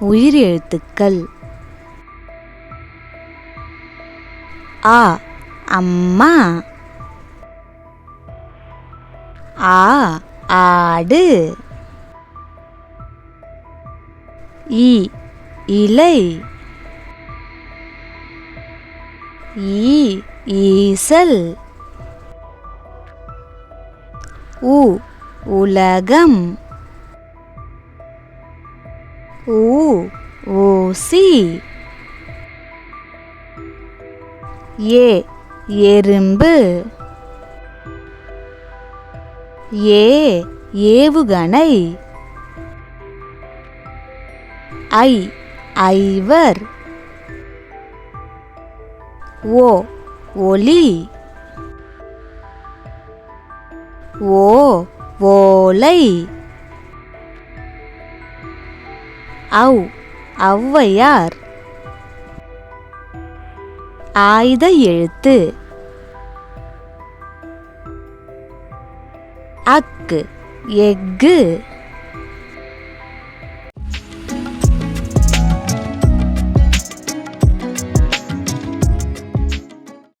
உயிர் எழுத்துக்கள் ஆ அம்மா. ஆ ஆடு. இ இலை. ஈ ஈசல். உ உலகம். ஊ ஏ எறும்பு. ஏ ஏவுகணை. ஐ ஐவர். ஓ ஒலி. ஓ ஓலை. அவ் ஔவையார். ஆயுத எழுத்து. அக்கு எஃகு.